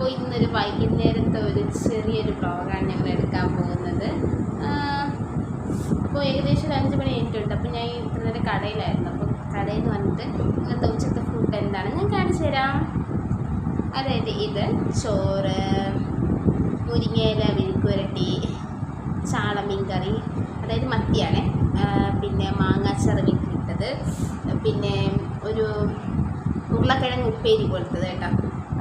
അപ്പോൾ ഇന്നൊരു വൈകുന്നേരത്തെ ഒരു ചെറിയൊരു ബ്ലോഗാണ് ഞങ്ങൾ എടുക്കാൻ പോകുന്നത്. അപ്പോൾ ഏകദേശം ഒരു അഞ്ച് മണി ആയിട്ടുണ്ട് അപ്പോൾ ഞാൻ ഇത്ര നേരം കടയിലായിരുന്നു. അപ്പോൾ കടയിൽ നിന്ന് വന്നിട്ട് ഇന്നത്തെ ഉച്ചത്തെ ഫുഡ് എന്താണ്? ഞാൻ കാണിച്ചു തരാം. അതായത് ഇത് ചോറ് മുരിങ്ങയില വിഴുക്കുരട്ടി ചാളമീൻ കറി അതായത് മത്തിയാണ്. പിന്നെ മാങ്ങാ ചെറുമീൻ ഇട്ടത് പിന്നെ ഒരു ഉരുളക്കിഴങ്ങ് ഉപ്പേരി പോലത്തത് കേട്ടോ.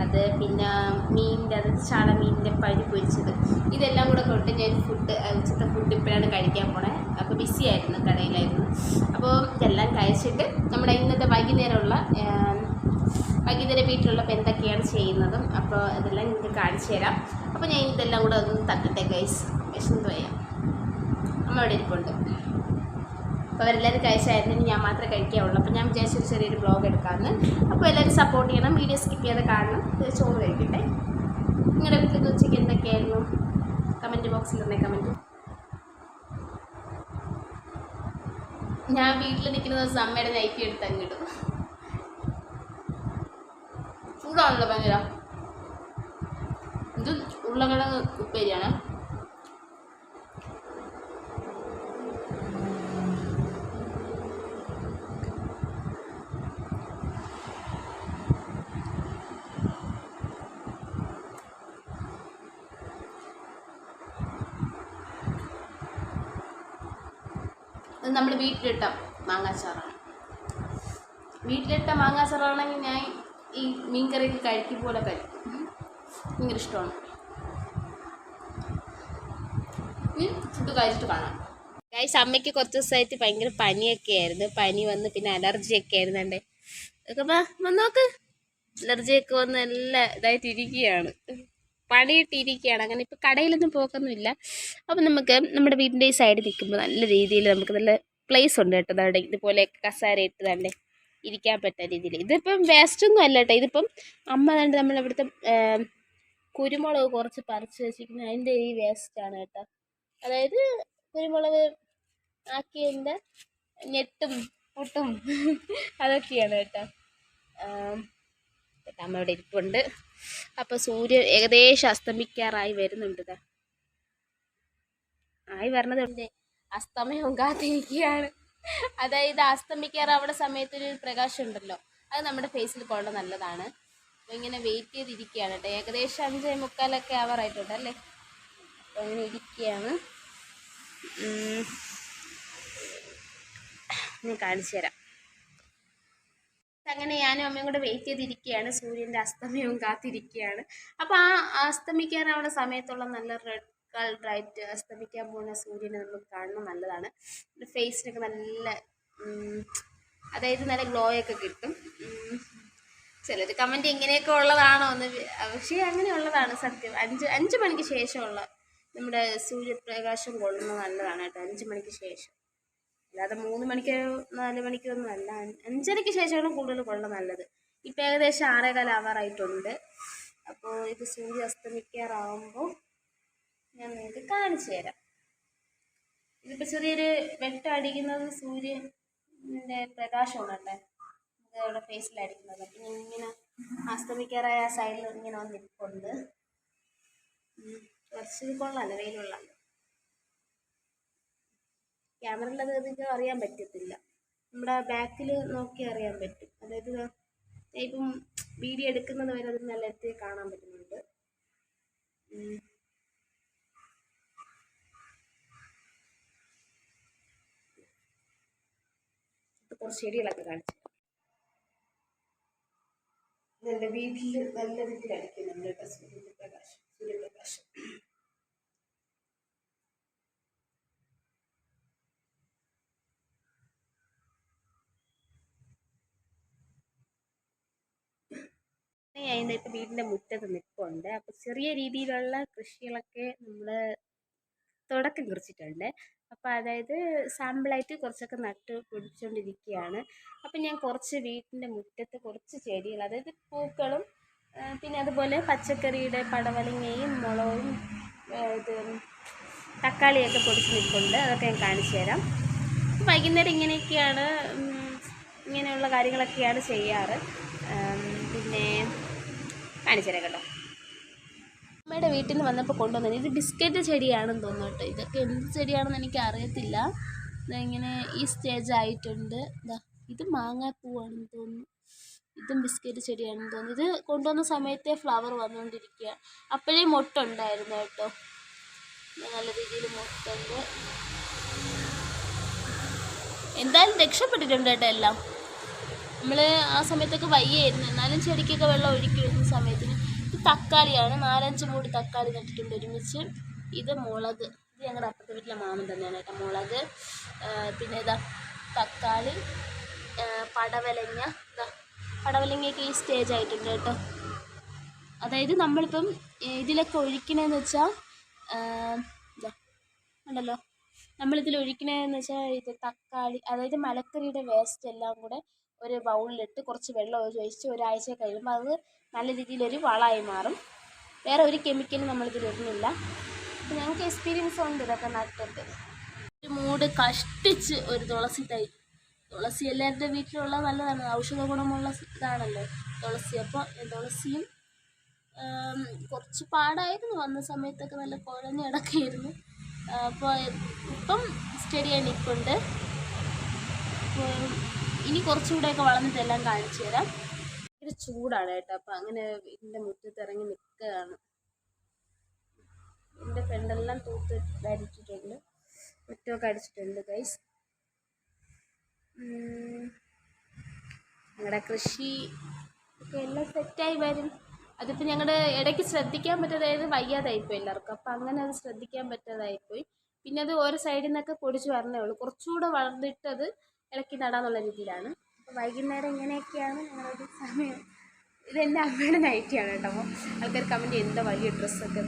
അത് പിന്നെ മീനിന്റെ അത് ചാളമീനിന്റെ പരി പൊരിച്ചത്. ഇതെല്ലാം കൂടെ കൊണ്ട് ഞാൻ ഫുഡ് ഉച്ചത്തെ ഫുഡ് ഇപ്പോഴാണ് കഴിക്കാൻ പോണേ. അപ്പോൾ ബിസി ആയിരുന്നു കടയിലായിരുന്നു. അപ്പോൾ ഇതെല്ലാം കഴിച്ചിട്ട് നമ്മുടെ ഇന്നത്തെ വൈകുന്നേരമുള്ള വൈകുന്നേരം വീട്ടിലുള്ള എന്തൊക്കെയാണ് ചെയ്യുന്നതും അപ്പോൾ ഇതെല്ലാം നിങ്ങൾക്ക് കാണിച്ചു തരാം. അപ്പോൾ ഞാൻ ഇതെല്ലാം കൂടെ ഒന്ന് തട്ടട്ടെ ഗൈസ് വിശന്ന് പോയാം. അമ്മ അവിടെ ഇരിപ്പുണ്ട്. അപ്പോൾ അവരെല്ലാവരും കഴിച്ചായിരുന്നു ഞാൻ മാത്രമേ കഴിക്കാവുള്ളൂ അപ്പോൾ ഞാൻ വിചാരിച്ചൊരു ചെറിയൊരു ബ്ലോഗ് എടുക്കാമെന്ന് അപ്പോൾ എല്ലാവരും സപ്പോർട്ട് ചെയ്യണം വീഡിയോ സ്കിപ്പ് ചെയ്യാതെ കാണണം. ചോറ് കഴിക്കട്ടെ. നിങ്ങളുടെ വീട്ടിൽ ഉച്ചയ്ക്ക് എന്തൊക്കെയായിരുന്നു? കമന്റ് ബോക്സിൽ തന്നെ കമന്റ് ഞാൻ വീട്ടിൽ നിൽക്കുന്ന ദിവസം അമ്മയുടെ നൈറ്റി എടുത്ത് അങ്ങിടും ചൂടാണല്ലോ ഭയങ്കര. ഇത് ഉരുളക്കിഴങ്ങ് ഉപ്പേരിയാണ്. നമ്മൾ വീട്ടിലിട്ട മാങ്ങാച്ചാറാണ്. വീട്ടിലിട്ട മാങ്ങാച്ചാറാണെങ്കിൽ ഞാൻ ഈ മീൻ കറിയൊക്കെ കഴിക്കും പോലെ കഴിക്കും. ഭയങ്കര ഇഷ്ടമാണ്. ഫുഡ് കഴിച്ചിട്ട് കാണാം. ഗൈസ് അമ്മയ്ക്ക് കുറച്ച് ദിവസമായിട്ട് ഭയങ്കര പനിയൊക്കെ ആയിരുന്നു. പനി വന്ന് പിന്നെ അലർജി ഒക്കെ ആയിരുന്നുണ്ട്. നോക്ക് അലർജിയൊക്കെ വന്ന് നല്ല ഇതായിട്ട് ഇരിക്കുകയാണ് പണിയിട്ടിരിക്കുകയാണ്. അങ്ങനെ ഇപ്പോൾ കടയിലൊന്നും പോക്കൊന്നുമില്ല. അപ്പം നമുക്ക് നമ്മുടെ വീടിന്റെ ഈ സൈഡിൽ നിൽക്കുമ്പോൾ നല്ല രീതിയിൽ നമുക്ക് നല്ല പ്ലേസ് ഉണ്ട് കേട്ടോ. അവിടെ ഇതുപോലെ കസാര ഇട്ട് തന്നെ ഇരിക്കാൻ പറ്റുന്ന രീതിയിൽ. ഇതിപ്പം വേസ്റ്റ് ഒന്നും അല്ല കേട്ടോ. ഇതിപ്പം അമ്മ കണ്ട് നമ്മളിവിടുത്തെ കുരുമുളക് കുറച്ച് പറിച്ച് വെച്ചിരിക്കുന്നത് അതിന്റെ ഈ വേസ്റ്റാണ് കേട്ടോ. അതായത് കുരുമുളക് ആക്കിയതിന്റെ ഞെട്ടും പൊട്ടും. അതൊക്കെയാണ് കേട്ടോ. അമ്മ ഇവിടെ ഇരിപ്പുണ്ട്. അപ്പോൾ സൂര്യൻ ഏകദേശം അസ്തമിക്കാറായി വരുന്നുണ്ട് ആയി വരണതുണ്ട് അസ്തമയം കാത്തിരിക്കുകയാണ്. അതായത് അസ്തമിക്കാറാവുന്ന സമയത്തൊരു പ്രകാശം ഉണ്ടല്ലോ. അത് നമ്മുടെ ഫേസിൽ കൊള്ള നല്ലതാണ്. അപ്പോൾ ഇങ്ങനെ വെയിറ്റ് ചെയ്തിരിക്കുകയാണ് കേട്ടോ. ഏകദേശം അഞ്ചേ മുക്കാലൊക്കെ ആവാറായിട്ടുണ്ട് അല്ലേ? അപ്പോൾ അങ്ങനെ ഇരിക്കുകയാണ്. ഞാൻ കാണിച്ചു തരാം. അങ്ങനെ ഞാനും അമ്മയും കൂടെ വെയിറ്റ് ചെയ്തിരിക്കുകയാണ് സൂര്യന്റെ അസ്തമയവും കാത്തിരിക്കുകയാണ് അപ്പോൾ ആ അസ്തമിക്കാനാവുന്ന സമയത്തുള്ള നല്ല റെഡ് കളറായിട്ട് അസ്തമിക്കാൻ പോകുന്ന സൂര്യനെ നമുക്ക് കാണണം നല്ലതാണ്. ഫേസിനൊക്കെ നല്ല അതായത് നല്ല ഗ്ലോ ഒക്കെ കിട്ടും. ചിലർ കമന്റ് ഇങ്ങനെയൊക്കെ ഉള്ളതാണോ എന്ന് പക്ഷേ അങ്ങനെയുള്ളതാണ് സത്യം. അഞ്ച് അഞ്ച് മണിക്ക് ശേഷമുള്ള നമ്മുടെ സൂര്യപ്രകാശം കൊള്ളുന്നത് നല്ലതാണ് കേട്ടോ. അഞ്ച് മണിക്ക് ശേഷം. അല്ലാതെ മൂന്ന് മണിക്കോ നാല് മണിക്കോ ഒന്നും അല്ല. അഞ്ചരയ്ക്ക് ശേഷമാണ് കൂടുതൽ കൊള്ള നല്ലത്. ഇപ്പം ഏകദേശം ആറേകാലം ആവാറായിട്ടുണ്ട്. അപ്പോൾ ഇത് സൂര്യ അസ്തമിക്കാറാവുമ്പോൾ ഞാൻ നിങ്ങൾക്ക് കാണിച്ചു തരാം. ഇതിപ്പോൾ ചെറിയൊരു വെട്ടടിക്കുന്നത് സൂര്യന്റെ പ്രകാശമാണ് അല്ലേ ഫേസിലടിക്കുന്നത് അപ്പം ഇങ്ങനെ അസ്തമിക്കാറായ സൈഡിൽ ഇങ്ങനെ വന്ന് നിൽപ്പുണ്ട് കുറച്ച് കൊള്ളാമല്ലോ വെയിലുള്ളല്ലോ ക്യാമറയിൽ അത് അറിയാൻ പറ്റത്തില്ല. നമ്മുടെ ബാക്കിൽ നോക്കി അറിയാൻ പറ്റും. അതായത് ഇപ്പം വീഡിയോ എടുക്കുന്നത് വരെ അത് നല്ല എത്തി കാണാൻ പറ്റുന്നുണ്ട്. കുറച്ച് ചെടികളൊക്കെ കാണിച്ചു നല്ല വീട്ടിൽ നല്ല രീതിയിൽ അടിക്കുന്നുണ്ട് കേട്ടോ അതിന്റെ ഇപ്പം വീടിന്റെ മുറ്റത്ത് നിൽപ്പുണ്ട്. അപ്പോൾ ചെറിയ രീതിയിലുള്ള കൃഷികളൊക്കെ നമ്മൾ തുടക്കം കുറിച്ചിട്ടുണ്ട്. അപ്പോൾ അതായത് സാമ്പിളായിട്ട് കുറച്ചൊക്കെ നട്ട് പിടിച്ചുകൊണ്ടിരിക്കുകയാണ് അപ്പം ഞാൻ കുറച്ച് വീട്ടിന്റെ മുറ്റത്ത് കുറച്ച് ചെടികൾ അതായത് പൂക്കളും പിന്നെ അതുപോലെ പച്ചക്കറിയുടെ പടവലങ്ങയും മുളകും ഇത് തക്കാളിയൊക്കെ പൊടിച്ച് നിൽക്കുന്നുണ്ട് അതൊക്കെ ഞാൻ കാണിച്ചു തരാം. വൈകുന്നേരം ഇങ്ങനെയൊക്കെയാണ് ഇങ്ങനെയുള്ള കാര്യങ്ങളൊക്കെയാണ് ചെയ്യാറ്. കാണിച്ചു കേട്ടോ. അമ്മയുടെ വീട്ടിൽ നിന്ന് വന്നപ്പോൾ കൊണ്ടുവന്നത് ഇത് ബിസ്ക്കറ്റ് ചെടിയാണെന്ന് തോന്നുന്നു കേട്ടോ. ഇതൊക്കെ എന്ത് ചെടിയാണെന്ന് എനിക്ക് അറിയത്തില്ല ഇങ്ങനെ ഈ സ്റ്റേജ് ആയിട്ടുണ്ട്. ഇതാ ഇത് മാങ്ങാപ്പൂവാണെന്ന് തോന്നുന്നു. ഇതും ബിസ്ക്കറ്റ് ചെടിയാണെന്ന് തോന്നുന്നു. ഇത് കൊണ്ടുവന്ന സമയത്തെ ഫ്ലവർ വന്നുകൊണ്ടിരിക്കുക. അപ്പോഴേ മുട്ടുണ്ടായിരുന്നു കേട്ടോ. നല്ല രീതിയിൽ മുട്ടുണ്ട്. എന്തായാലും രക്ഷപ്പെട്ടിട്ടുണ്ട് കേട്ടോ എല്ലാം. നമ്മൾ ആ സമയത്തൊക്കെ വയ്യായിരുന്നു. എന്നാലും ചെടിക്കൊക്കെ വെള്ളം ഒഴുക്കി വരുന്ന സമയത്തിന് ഇത് തക്കാളിയാണ്. നാലഞ്ച് മൂടി തക്കാളി നട്ടിട്ടുണ്ട് ഒരുമിച്ച്. ഇത് മുളക്. ഇത് ഞങ്ങളുടെ അപ്പുറത്തെ വീട്ടിലെ മാമൻ തന്നെയാണ് കേട്ടോ മുളക്. പിന്നെ ഇതാ തക്കാളി പടവലങ്ങ. ഇതാ പടവലങ്ങയൊക്കെ ഈ സ്റ്റേജ് ആയിട്ടുണ്ട് കേട്ടോ. അതായത് നമ്മളിപ്പം ഇതിലൊക്കെ ഒഴിക്കണമെന്ന് വെച്ചാൽ ഉണ്ടല്ലോ. നമ്മളിതിൽ ഒഴിക്കണതെന്ന് വെച്ചാൽ ഇത് തക്കാളി അതായത് മലക്കറിയുടെ വേസ്റ്റ് എല്ലാം കൂടെ ഒരു ബൗളിലിട്ട് കുറച്ച് വെള്ളം ഒഴിച്ച് ഒരാഴ്ച കഴിയുമ്പോൾ അത് നല്ല രീതിയിലൊരു വളമായി മാറും. വേറെ ഒരു കെമിക്കലും നമ്മളിതിൽ ഇടുന്നില്ല. ഞങ്ങൾക്ക് എക്സ്പീരിയൻസ് ഉണ്ട് ഇതൊക്കെ നട്ടിട്ട്. ഒരു മൂട് കഷ്ടിച്ച് ഒരു തുളസി തൈ. തുളസി എല്ലാവരുടെ വീട്ടിലുള്ള നല്ലതാണ്. ഔഷധ ഗുണമുള്ള ഇതാണല്ലോ തുളസി. അപ്പോൾ തുളസിയും കുറച്ച് പാടായിരുന്നു. വന്ന സമയത്തൊക്കെ നല്ല കുഴഞ്ഞ കിടക്കായിരുന്നു. അപ്പോൾ ഇപ്പം സ്റ്റഡി നിൽപ്പുണ്ട്. അപ്പോൾ ഇനി കുറച്ചുകൂടെയൊക്കെ വളർന്നിട്ട് എല്ലാം കാണിച്ചു തരാം. ഭയങ്കര ചൂടാണ് കേട്ടോ. അപ്പം അങ്ങനെ ഇതിന്റെ മുറ്റത്ത് ഇറങ്ങി നിൽക്കുകയാണ്. എന്റെ ഫ്രണ്ടെല്ലാം തൂത്ത് അടിച്ചിട്ടുണ്ട് മുറ്റമൊക്കെ അടിച്ചിട്ടുണ്ട് ഗൈസ് ഞങ്ങളുടെ കൃഷി ഒക്കെ എല്ലാം സെറ്റായി വരും. അതിപ്പോൾ ഞങ്ങളുടെ ഇടയ്ക്ക് ശ്രദ്ധിക്കാൻ പറ്റാതായത് വയ്യാതായിപ്പോയി എല്ലാവർക്കും. അപ്പം അങ്ങനെ അത് ശ്രദ്ധിക്കാൻ പറ്റാതായിപ്പോയി. പിന്നെ അത് ഓരോ സൈഡിൽ നിന്നൊക്കെ പൊടിച്ച് വരണേ ഉള്ളൂ. കുറച്ചുകൂടെ വളർന്നിട്ട് അത് ഇളക്കി നടാന്നുള്ള രീതിയിലാണ്. അപ്പോൾ വൈകുന്നേരം ഇങ്ങനെയൊക്കെയാണ് ഞങ്ങളൊരു സമയം ഇതെന്നെ അമ്മയുടെ നൈറ്റിയാണ് കേട്ടോ. അപ്പോൾ ആൾക്കാർ കമന്റ് എന്താ വലിയ ഡ്രസ്സൊക്കെ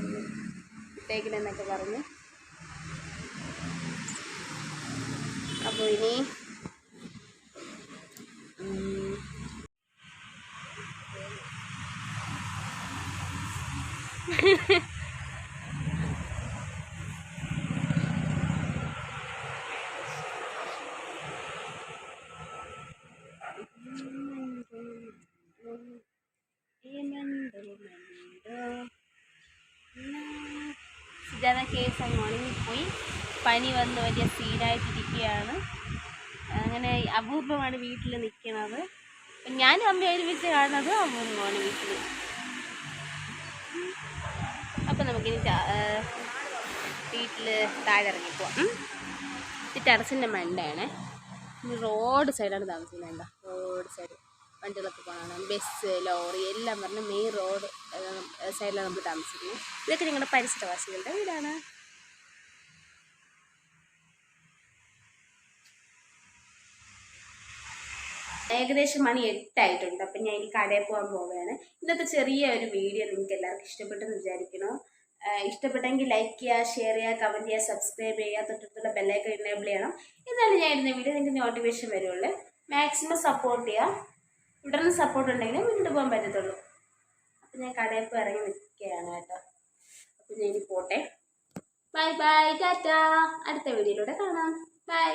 ഇട്ടേക്കണെന്നൊക്കെ പറഞ്ഞ്. അപ്പോൾ ഇനി സുജാത കേസ് അങ്ങ് ഉണങ്ങിപ്പോയി പനി വന്ന് വലിയ സീനായിട്ടിരിക്കുകയാണ്. അങ്ങനെ അപൂർവമാണ് വീട്ടിൽ നിൽക്കുന്നത് ഞാനും അമ്മയൊരുമിച്ച് കാണുന്നത് അപൂർവമാണ് വീട്ടിൽ അപ്പം നമുക്കിനി വീട്ടിൽ താഴെ ഇറങ്ങിപ്പോവാം. ഇത് ടെറസിന്റെ മണ്ടയാണ്. റോഡ് സൈഡാണ് താമസിക്കുന്നത്. എന്താ റോഡ് സൈഡ്. വണ്ടികളൊക്കെ പോകണം ബസ് ലോറി എല്ലാം പറഞ്ഞ് മെയിൻ റോഡ് സൈഡിലാണ് നമ്മൾ താമസിക്കുന്നത്. ഇതൊക്കെ ഞങ്ങളുടെ പരിസരവാസികളുടെ വീടാണ്. ഏകദേശം മണി എട്ടായിട്ടുണ്ട്. അപ്പം ഞാൻ ഇനി കടയിൽ പോകാൻ പോവുകയാണ്. ഇന്നത്തെ ചെറിയ ഒരു വീഡിയോ നിങ്ങൾക്ക് എല്ലാവർക്കും ഇഷ്ടപ്പെട്ടെന്ന് വിചാരിക്കണോ ഇഷ്ടപ്പെട്ടെങ്കിൽ ലൈക്ക് ചെയ്യുക ഷെയർ ചെയ്യുക കമന്റ് ചെയ്യുക സബ്സ്ക്രൈബ് ചെയ്യുക തൊട്ടടുത്തുള്ള ബെല്ലൈക്കൺ എനേബിൾ ചെയ്യണം. എന്നാലും ഞാൻ ഇടുന്ന വീഡിയോ നിങ്ങൾക്ക് നോട്ടിഫിക്കേഷൻ വരുള്ളൂ. മാക്സിമം സപ്പോർട്ട് ചെയ്യുക. തുടർന്ന് സപ്പോർട്ട് ഉണ്ടെങ്കിലും മുന്നോട്ട് പോകാൻ പറ്റത്തുള്ളൂ. അപ്പം ഞാൻ കടയിൽ പോയി ഇറങ്ങി നിൽക്കുകയാണ് കേട്ടോ. അപ്പം ഞാൻ ഇനി പോട്ടെ. Bye bye tata. അടുത്ത വീഡിയോയിലൂടെ കാണാം. ബൈ